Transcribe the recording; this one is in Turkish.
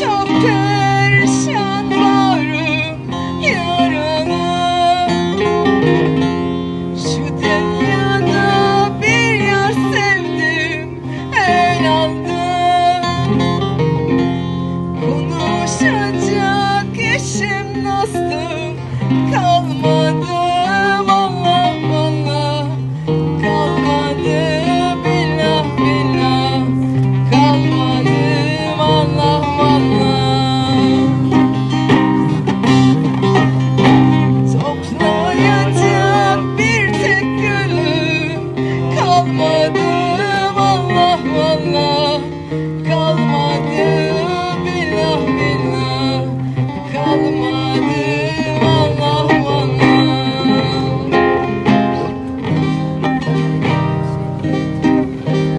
Çok perişan varım Şu dünyada bir yar sevdim el aldım. Konuşacak işim nasıl kalmadı.